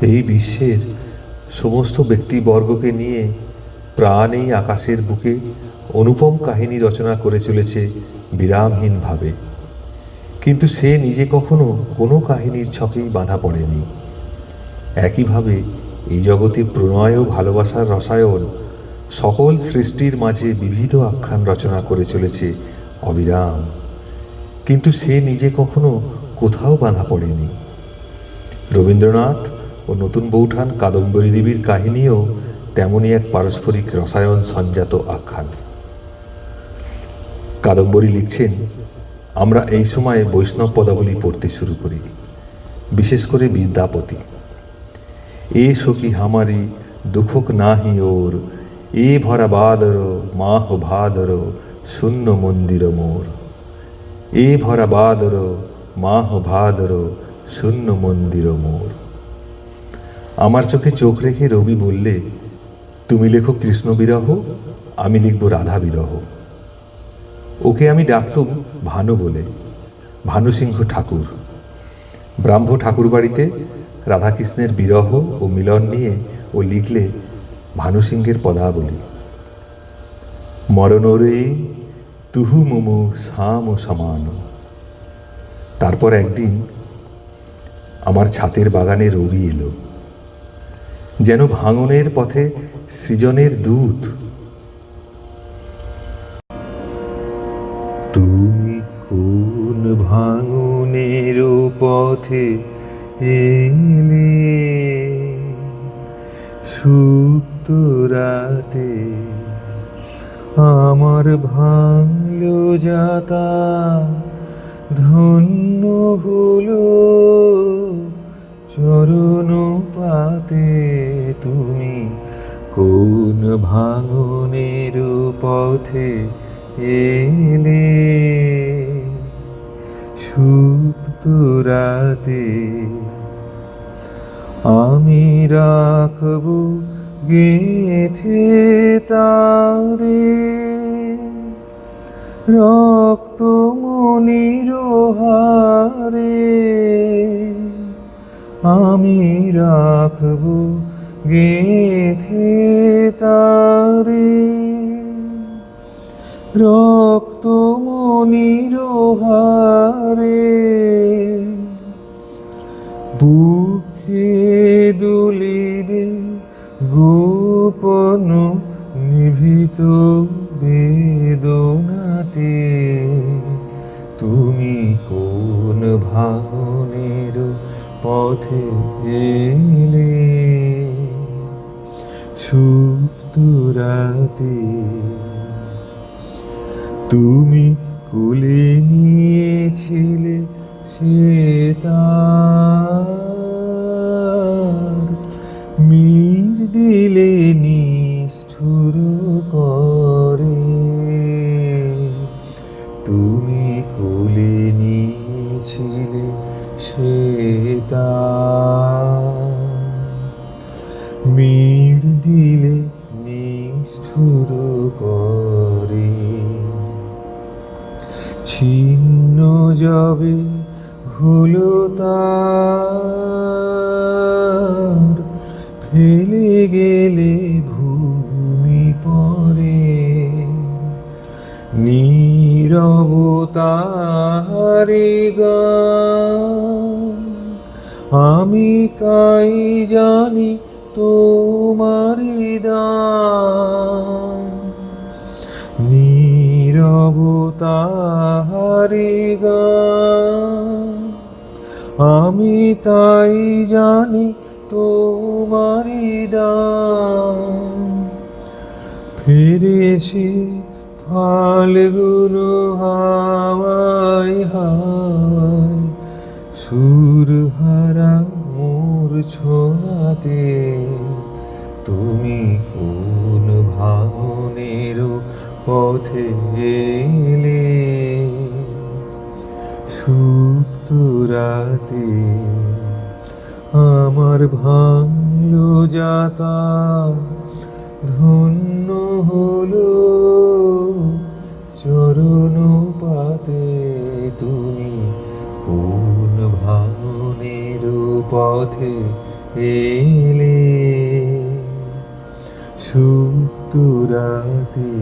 এই বিশ্বের সমস্ত ব্যক্তিবর্গকে নিয়ে প্রাণ এই আকাশের বুকে অনুপম কাহিনী রচনা করে চলেছে বিরামহীনভাবে। কিন্তু সে নিজে কখনো কোনো কাহিনীর ছকেই বাঁধা পড়েনি। একইভাবে এই জগতে প্রণয় ও ভালোবাসার রসায়ন সকল সৃষ্টির মাঝে বিবিধ আখ্যান রচনা করে চলেছে অবিরাম। কিন্তু সে নিজে কখনো কোথাও বাঁধা পড়েনি। রবীন্দ্রনাথ ও নতুন বৌঠান কাদম্বরী দেবীর কাহিনীও তেমনই এক পারস্পরিক রসায়ন সঞ্জাত আখ্যান। কাদম্বরী লিখছেন, আমরা এই সময়ে বৈষ্ণব পদাবলী পড়তে শুরু করি, বিশেষ করে বিদ্যাপতি। এ সখী হামারি দুঃখক নাহি ওর, এ ভরা বাদর মাহ ভাদর শূন্য মন্দির মোর। এ ভরা বাদর মাহ ভাদর শূন্য মন্দির মোর। আমার চোখে চোখ রেখে রবি বললে, তুমি লেখো কৃষ্ণ বিরহ, আমি লিখব রাধা বিরহ। ওকে আমি ডাকতুম ভানু বলে ভানুসিংহ ঠাকুর, ব্রাহ্ম ঠাকুর বাড়িতে রাধাকৃষ্ণের বিরহ ও মিলন নিয়ে ও লিখলে ভানুসিংহের পদাবলী। মরণরে তুহু মুমু সাম ও সমান। তারপর একদিন আমার ছাতের বাগানে রবি এলো। যেন ভাঙনের পথে সৃজনের দূত। তুমি কোন ভাঙনের পথে এলে? সুপ্ত রাতে আমার ভাঙলো যাতা, ধন্য হলো চরণ পাতে তুমি কোন ভাঙনের পথে এলে? সুপ্ত রাতে আমি রাখব গেথে তারে। রক্ত মনির হারে আমি রাখব গেথে তারে। রক্ত মনির হারে বুকে দুলিবে গোপন নিভৃত বেদনাতে। তুমি কোন ভাঙনের পথে এলে সুপ্ত রাতে তুমি কোলে নিয়েছিলে সে মীর দিলে নিষ্ঠুর করে। তুমি কোলে নিয়েছিলে সে তার মীর দিলে নিষ্ঠুর করে। ছিন্ন যাবে হলো তার। ফেলে গেলে নীরবতারি আমি তাই জানি তোমারি দান। নীরবতারি আমি তাই জানি তোমারি দান। ফিরেছি ফাল্গুন হাওয়াই হাওয়াই, সুর হারা মোর ছোনাতে তুমি কোন ভাঙনের পথে এলে? সুপ্ত রাতে আমার ভাঙলো যাতা, ধন্য ভাঙনের এলে সুপ্ত রাতে